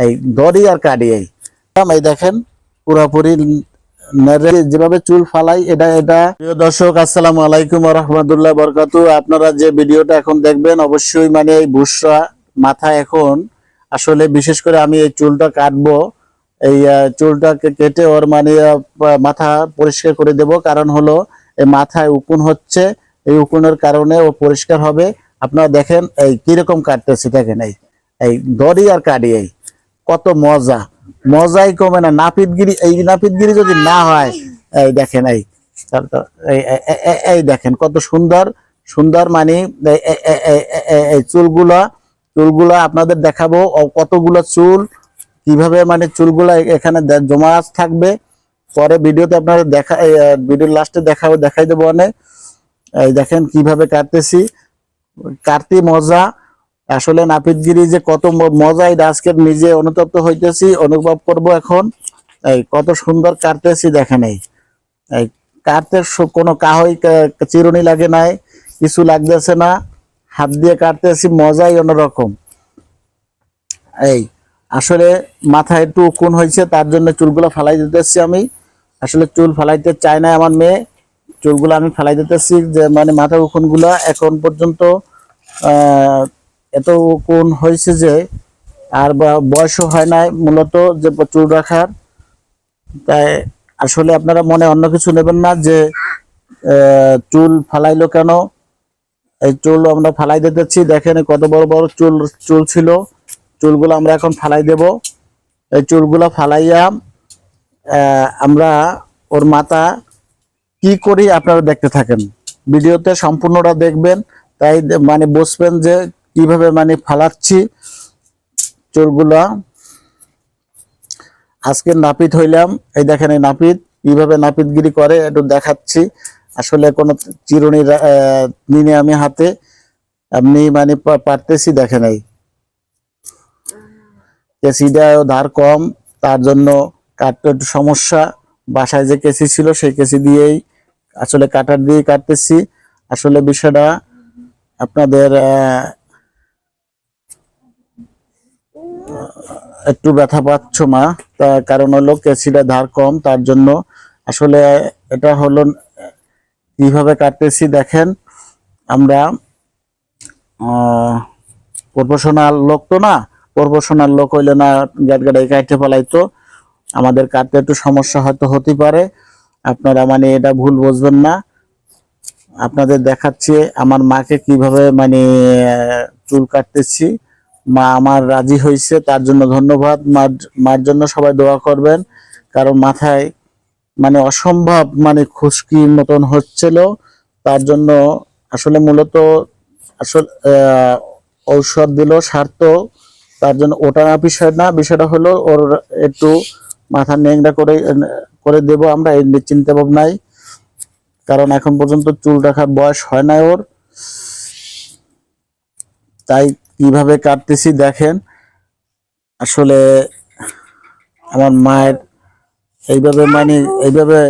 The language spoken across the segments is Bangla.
এই দড়ি আর কাটি এই। দেখেন পুরোপুরি যেভাবে চুল ফালাই এটা এটা। প্রিয় দর্শক আসসালামু আলাইকুম রহমতুল্লাহ বরকাতু আপনারা যে ভিডিওটা এখন দেখবেন অবশ্যই মানে এই বুসরা মাথা এখন আসলে বিশেষ করে আমি এই চুলটা কাটবো এই আহ, চুলটা কেটে ওর মানে মাথা পরিষ্কার করে দেব। কারণ হলো এই মাথায় উকুন হচ্ছে এই উকুনের কারণে ও পরিষ্কার হবে। আপনারা দেখেন এই কীরকম কাটতেছে দেখেন এই এই দড়ি আর কাটি এই। কত মজা। মজাই কমে না। নাপিতগিরি এই নাপিতগিরি যদি না হয়, এই দেখেন, এই এই- দেখেন কত সুন্দর। সুন্দর মানে এই- চুলগুলা। চুলগুলা আপনাদের দেখাবো কতগুলো চুল, কীভাবে মানে চুলগুলা এখানে জমা থাকবে। পরে ভিডিওতে আপনারা দেখা ভিডিওর লাস্টে দেখাবো, দেখাই দেবো অনেক। এই দেখেন কীভাবে কাটতেছি। কাটতে মজা। আসলে নাপিতগিরি যে কত মজা এটা আজকে নিজে অনুতপ্ত হইতেছি, অনুভব করব এখন। এই কত সুন্দর কাটতেছি, দেখেন এই। এই কাটতে কোনো কাহই চিরুনি লাগে নাই, কিছু লাগতেছে না। হাত দিয়ে কাটতেছি, মজাই অন্যরকম। এই, আসলে মাথায় একটু কোন হয়েছে তার জন্য চুলগুলো ফালাই দিতেছি আমি। আসলে চুল ফালাইতে চায় না আমার মেয়ে। চুলগুলো আমি ফালাই দিতেছি, যে মানে মাথার উকুনগুলো এখন পর্যন্ত এত কোন হয়েছে যে আর বয়সও হয় নাই, মূলত যে চুল রাখার। তাই আসলে আপনারা মনে অন্য কিছু নেবেন না যে চুল ফালাইলো কেন? এই চুল আমরা ফালাই দিতেছি। দেখেন কত বড় বড় চুল চুল ছিল। চুলগুলো আমরা এখন ফালাই দেব। এই চুলগুলো ফালাইয়া আমরা ওর মাথা কি করি আপনারা দেখতে থাকেন। ভিডিওতে সম্পূর্ণটা দেখবেন। তাই মানে বুঝবেন যে কীভাবে মানে ফালাচ্ছি চোরগুলা। আজকে নাপিত হইলাম, এই দেখেন এই নাপিত কীভাবে নাপিতগিরি করে, একটু দেখাচ্ছি। আসলে কোনো চিরুনি নিনে আমি হাতে আপনি মানে পারতেছি দেখেন এই। কেসিটা ধার কম, তার জন্য কাটতে একটু সমস্যা। বাসায় যে কেসি ছিল, সেই কেসি দিয়েই আসলে কাটার দিয়ে কাটতেছি। আসলে বিষয়টা আপনাদের একটু ব্যথা পাচ্ছ মা তার কারণ হলো কেসিটা ধার কম, তার জন্য আসলে এটা হলো, কীভাবে কাটতেছি দেখেন, আমরা প্রফেশনাল লোক তো না, প্রফেশনাল লোক হইলে না গাড়ি কাটতে ফেলাইতো আমাদের কাটতে একটু সমস্যা হয়তো হতে পারে, আপনারা মানে এটা ভুল বুঝবেন না, আপনাদের দেখাচ্ছি, আমার মাকে কীভাবে মানে চুল কাটতেছি মা আমার রাজি হয়েছে, তার জন্য ধন্যবাদ। মার মার জন্য সবাই দোয়া করবেন, কারণ মাথায় মানে অসম্ভব মানে খুশকির মতন হচ্ছিল। তার জন্য আসলে মূলত আসল ঔষধ দিল স্বার্থ তার জন্য ওটা না, বিষয় না, বিষয়টা হলো ওর একটু মাথা ন্যাংরা করে করে দেব আমরা, এই চিন্তা ভাবনাই কারণ এখন পর্যন্ত চুল রাখার বয়স হয় না ওর। তাই কীভাবে কাটতেছি দেখেন। আসলে আমার মায়ের এইভাবে মানে এইভাবে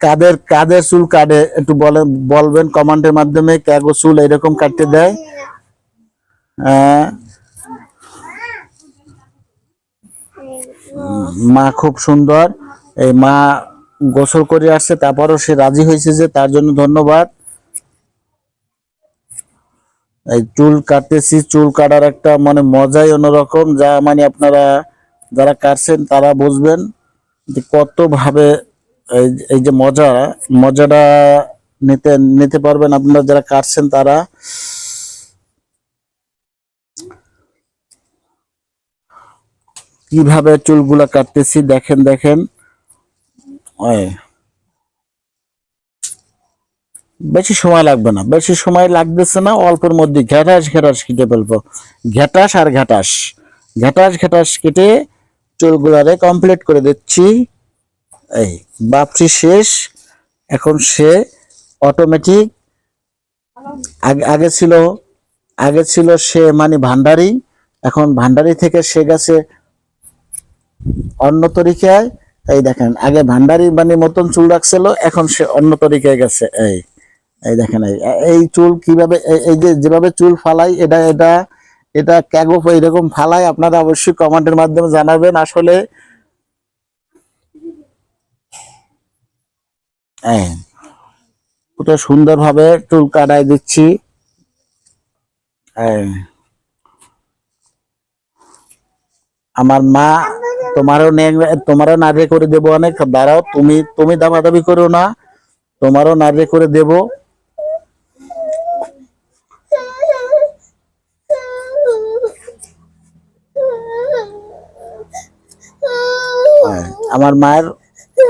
কাদের কাদের চুল কাটে একটু বলেন বলবেন কমান্ডের মাধ্যমে ক্যাগো চুল এরকম কাটতে দেয়। মা খুব সুন্দর। এই মা গোসল করে আসছে, তারপরও সে রাজি হয়েছে যে তার জন্য ধন্যবাদ। এই চুল কাটতেছি, চুল কাটার একটা মানে মজাই অন্যরকম, যা মানে আপনারা যারা কাটছেন তারা বুঝবেন যে কতভাবে এই এই যে মজা, মজাটা নিতে নিতে পারবেন আপনারা যারা কাটছেন তারা। কীভাবে চুলগুলা কাটতেছি, দেখেন দেখেন। ওই। বেশি সময় লাগবে না। বেশি সময় লাগতেছে না, অল্পের মধ্যে ঘ্যাটাস ঘ্যাটাস কেটে ফেলব। ঘ্যাটাস আর ঘ্যাটাস ঘ্যাটাস ঘ্যাটাস কেটে চুলগুলারে কমপ্লিট করে দিচ্ছি। এই, বাপসি শেষ। এখন সে অটোমেটিক আগে ছিল আগে ছিল সে মানে ভান্ডারি। এখন ভান্ডারি থেকে সে গেছে অন্য তরিকায়। এই দেখেন, আগে ভান্ডারি মানে মতন চুল রাখছিল, এখন সে অন্য তরিকায় গেছে। এই এই দেখেন এই চুল কীভাবে এই- যে যেভাবে চুল ফালাই এটা এটা এটা ক্যাগো এরকম ফালায় আপনারা অবশ্যই কমেন্টের মাধ্যমে জানাবেন আসলে। এই, কত সুন্দরভাবে চুল কাটাই দিচ্ছি। আমার মা তোমারও তোমারও নাড়িয়ে করে দেবো অনেক দাঁড়াও তুমি তুমি দাবাদাবি করো না তোমারও নাড়িয়ে করে দেবো হ্যাঁ, আমার মায়ের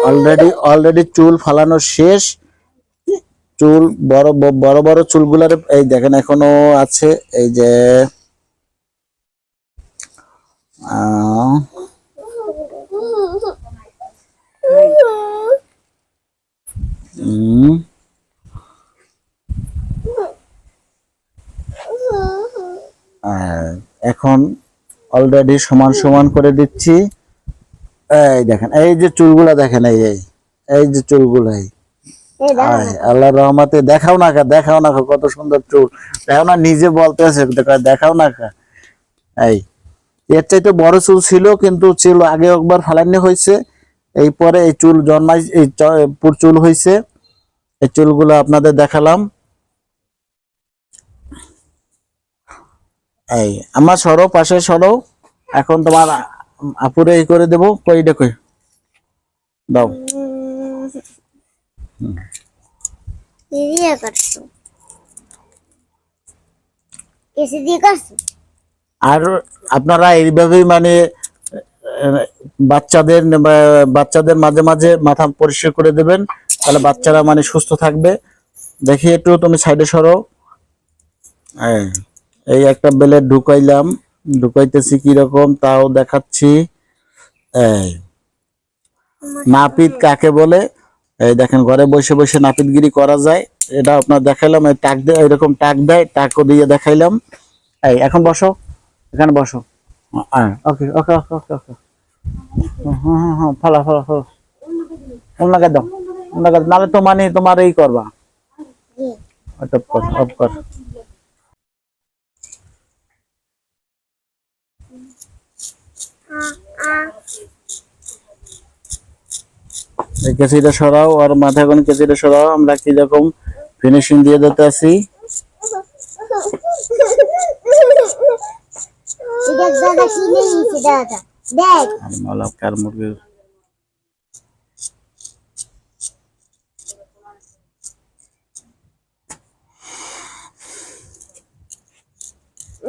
অলরেডি অলরেডি চুল ফালানো শেষ। চুল বড় বড় বড় চুলগুলার, এই দেখেন এখনও আছে, এই যে এখন অলরেডি সমান সমান করে দিচ্ছি। এই দেখেন এই যে চুলগুলা দেখেন এই এই এই যে চুলগুলা এই। এই দেখো রহমতে দেখাও না কা দেখাও না কত সুন্দর চুল। দেখাও না নিজে বলতে আছে দেখাও না কা। এই এর চাইতে বড় চুল ছিল কিন্তু চুল আগে একবার ফালানি হয়েছে। এই পরে এই চুল জন্মাই এই চুল হয়েছে এই চুলগুলো আপনাদের দেখালাম। এই আমার সরো পাশে সরো। এখন তোমার আপুরে এই করে দেবো কই দেখো দাও। আর আপনারা এইভাবেই মানে বাচ্চাদের বাচ্চাদের মাঝে মাঝে মাথা পরিষ্কার করে দেবেন তাহলে বাচ্চারা মানে সুস্থ থাকবে। দেখি একটু তুমি সাইডে সরো। এই একটা বেলে ঢুকাইলাম। ঢুকাইতেছি কীরকম তাও দেখাচ্ছি। এই নাপিত কাকে বলে? এই দেখেন ঘরে বসে বসে নাপিতগিরি করা যায়। এটা আপনার দেখাইলাম এই টাক দেয় এরকম টাক দেয় টাকও দিয়ে দেখাইলাম। এই এখন বসো এখানে বসো। ওকে ওকে ওকে ওকে ওকে। হ্যাঁ হ্যাঁ হ্যাঁ ফালা ফালা ফালা। দাও ওনাকে নাহলে তো মানে তোমার এই করবা। ওটা কর অফ কর। এই কেসিটা সরাও আর মাথা কোন কেসিটা সরাও। আমরা কি রকম ফিনিশিং দিয়ে দিতে আছি?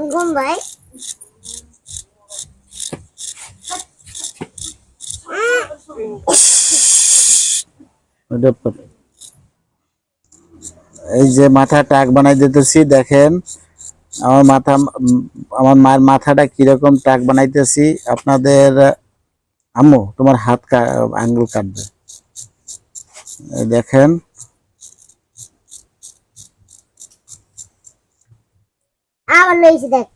ঘুম ভাই ওটা প- এই যে মাথা টাক বানাই দিতেছি দেখেন আমার মাথা আমার মায়ের মাথাটা কীরকম টাক বানাইতেছি আপনাদের আম্মু তোমার হাত কা- আঙ্গুল কাটবে এই দেখেন দেখ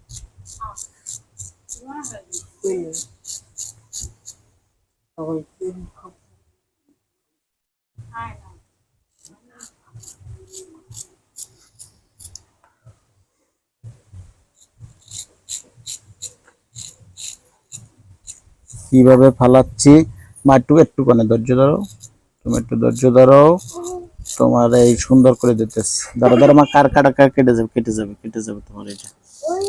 কীভাবে ফালাচ্ছি? মা, একটু একটু মানে ধৈর্য ধরো। তুমি একটু ধৈর্য ধরো। তোমার এই সুন্দর করে দিতেছি। ধরো ধরো, মা, কার কাটা কার কেটে যাবে কেটে যাবে কেটে যাবে তোমার এটা এই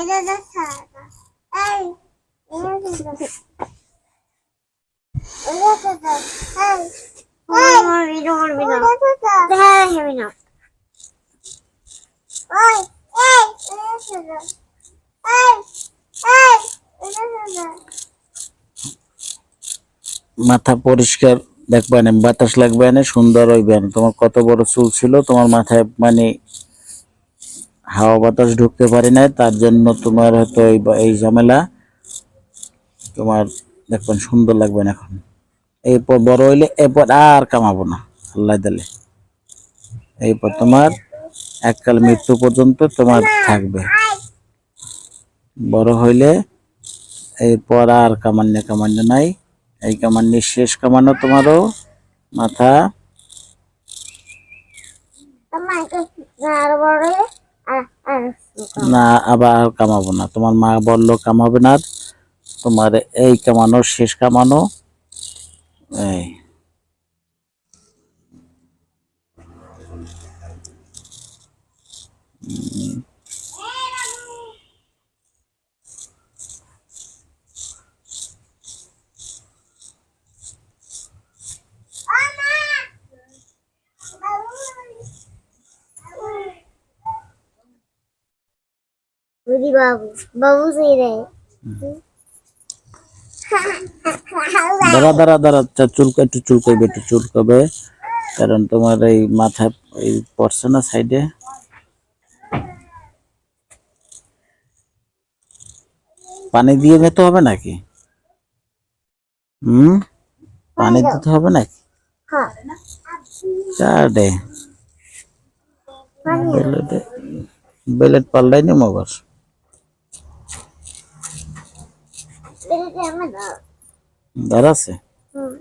এটা না মাথা পরিষ্কার দেখবে না বাতাস লাগবে না, সুন্দর হইবে না। তোমার কত বড় চুল ছিল, তোমার মাথায় মানে হাওয়া বাতাস ঢুকতে পারি না তার জন্য তোমার হয়তো এই ঝামেলা। তোমার দেখবেন সুন্দর লাগবে না এখন। এরপর বড় হইলে এরপর আর কামাবো না, আল্লাহ দিলে। এরপর তোমার এককাল মৃত্যু পর্যন্ত তোমার থাকবে। বড় হইলে এরপর আর কামান্য কামান্য নাই। এই কামান্যের শেষ কামানো তোমারও মাথা। না, আবার কামাবো না। তোমার মা বলল কামাবে না। তোমার এই কামানোর শেষ কামানো। এই। বাবু বাবু সেই রে দাঁড়া দাঁড়া দাঁড়া চা চুল একটু চুল করবে একটু চুল করবে কারণ তোমার এই মাথা এই পড়ছে না সাইডে পানি দিয়ে যেতে হবে নাকি? হুম? পানি দিতে হবে নাকি? হ্যাঁ। চাটে। বেলেট পাল্টাই নিম আবার। বেরিয়ে আমার দাও দাঁড়াচ্ছে হুম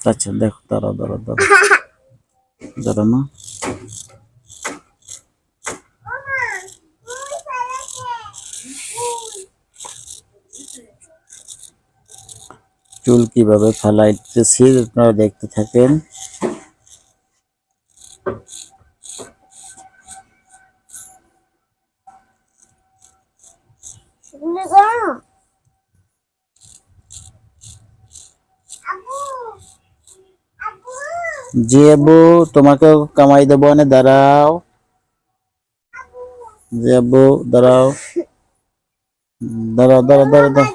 আচ্ছা দেখো দাঁড়াও দাঁড়াও দাঁড়াও দাঁড়া মা চুল কীভাবে ফেলাইতেছি আপনারা দেখতে থাকেন শুনে বউ তোমাকে কামাই দেবো না দাঁড়াও। বউ দাঁড়াও। দাঁড়াও দাঁড়াও দাঁড়াও দাঁড়াও।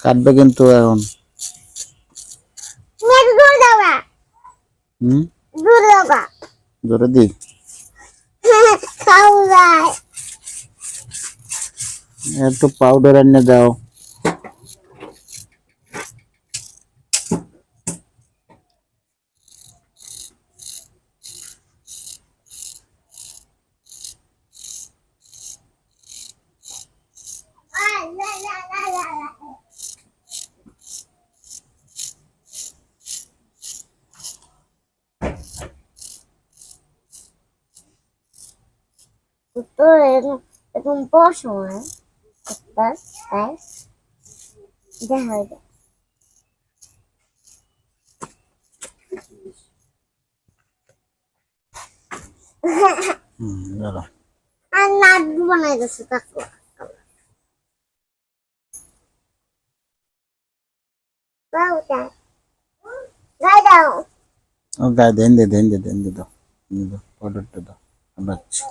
কাটবে কিন্তু এখন। হুম? ধরে দি। একটু পাউডার এনে দাও তো এরকম বসো হ্যাঁ বাস বাস দেখা যায় হুম দাঁড়াও আর লাড্ডু বানাই দিচ্ছে তাকে গায়ে দেন দে দেন দে দেন দে দাও দাও পাউডারটা দাও রাখছি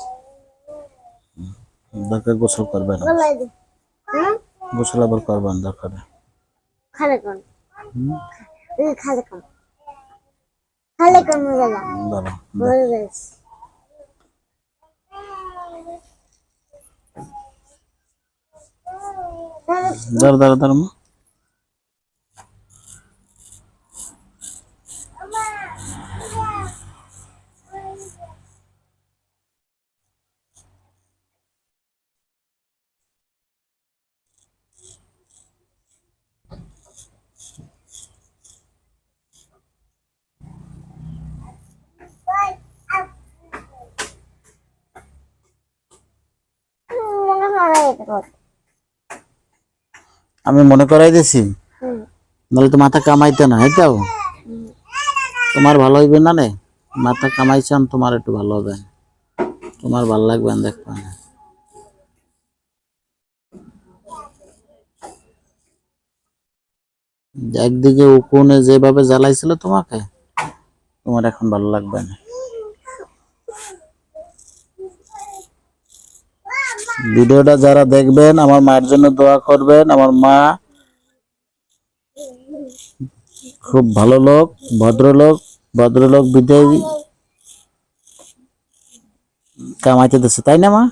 দরকার গোসল করবে না। গোসল আবার করবে না দরকার দাঁড়া দাঁড়া দাঁড়া মা মনে হয় এটা কর আমি মনে করাই দিছি। নাহলে তো মাথা কামাইতে না এটাও তোমার ভালো হইবে না নে? মাথা কামাইছান তোমার একটু ভালো হবে। তোমার ভালো লাগবে না দেখবে না। একদিকে উকুনে যেভাবে জ্বালাইছিল তোমাকে তোমার এখন ভালো লাগবে না। ভিডিওটা যারা দেখবেন, আমার মায়ের জন্য দোয়া করবেন। আমার মা খুব ভালো লোক, ভদ্রলোক ভদ্রলোক বিদায় কামাইতে দিচ্ছে তাই না মা।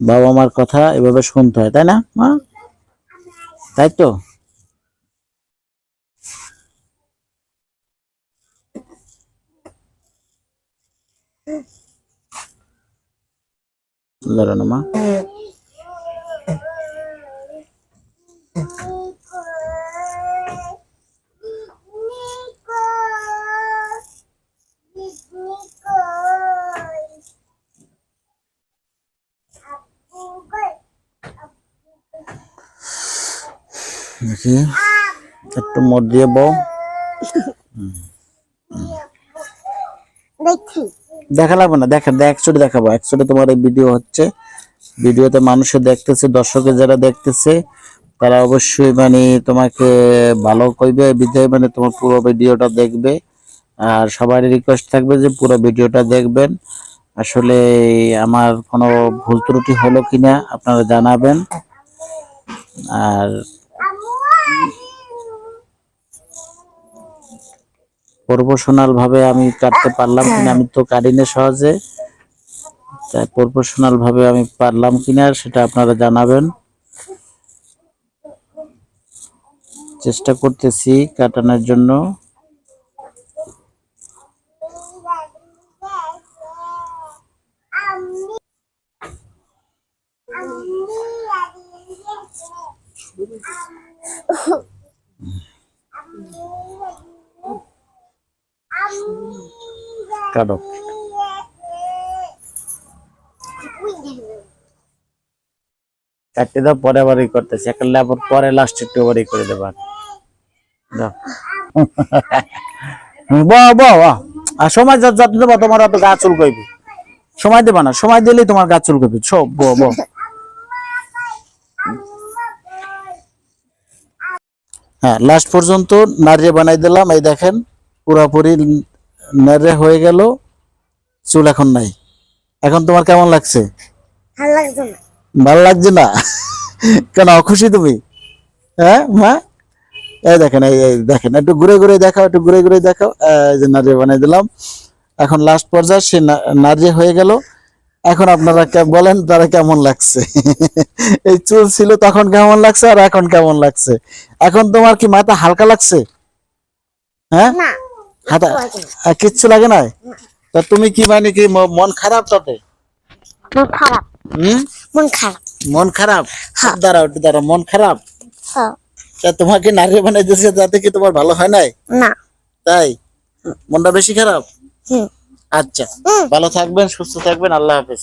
বাবা মার কথা এভাবে শুনতে হয়, তাই না মা? তাই তো? দাঁড়ানো মা। একটু মোট দিয়ে বউ দেখি লাগবে না। দেখা একচুটি দেখাবো। একচুটি তোমার এই ভিডিও হচ্ছে। ভিডিওতে মানুষে দেখতেছে, দর্শকে যারা দেখতেছে, তারা অবশ্যই মানে তোমাকে ভালো কইবে বিধায় মানে তোমার পুরো ভিডিওটা দেখবে। আর সবারই রিকোয়েস্ট থাকবে যে পুরো ভিডিওটা দেখবেন। আসলে আমার কোনো ভুল ত্রুটি হলো কিনা আপনারা জানাবেন। আর প্রফেশনাল ভাবে আমি কাটতে পারলাম কিনা আমি তো কাটি না সহজে। তাই প্রফেশনাল ভাবে আমি পারলাম কিনা সেটা আপনারা জানাবেন। চেষ্টা করতেছি কাটানোর জন্য কাটো কাটতে দাও পরে আবার ই করতেছি। একালে আবার পরে লাস্ট একটু আবার ই করে দেবার দাও বাহ বাহ বাহ। আর সময় যত দেবো তোমার অত গা চুল কইবি সময় দেবা না সময় দিলেই তোমার গা চুল কইবি সব বো বো হ্যাঁ লাস্ট পর্যন্ত নারিয়ে বানাই দিলাম। এই দেখেন পুরাপুরি নারে হয়ে গেল। চুল এখন নাই। এখন তোমার কেমন লাগছে? ভালো লাগছে না। ভালো লাগছে না? কেন অখুশি তুমি? হ্যাঁ মা? এই দেখেন এই দেখেন একটু ঘুরে ঘুরে দেখাও একটু ঘুরে ঘুরে দেখাও। যে নারিয়ে বানিয়ে দিলাম। এখন লাস্ট পর্যায়ে সে না- নারিয়ে হয়ে গেল। এখন আপনারা কে- বলেন তারা কেমন লাগছে? এই চুল ছিল তখন কেমন লাগছে আর এখন কেমন লাগছে? এখন তোমার কি মাথা হালকা লাগছে? হ্যাঁ? না। হাতা আর কিচ্ছু লাগে না তা তুমি কি মানে কি মন খারাপ তাতে? মন খারাপ। হুম? মন খারাপ। মন খারাপ? হ্যাঁ। দাঁড়াও একটু দাঁড়াও মন খারাপ? হ্যাঁ। তা তোমাকে নারী বানাই দিয়েছে তাতে কি তোমার ভালো হয় নাই? না। তাই? মনটা বেশি খারাপ? আচ্ছা ভালো থাকবেন সুস্থ থাকবেন আল্লাহ হাফেজ।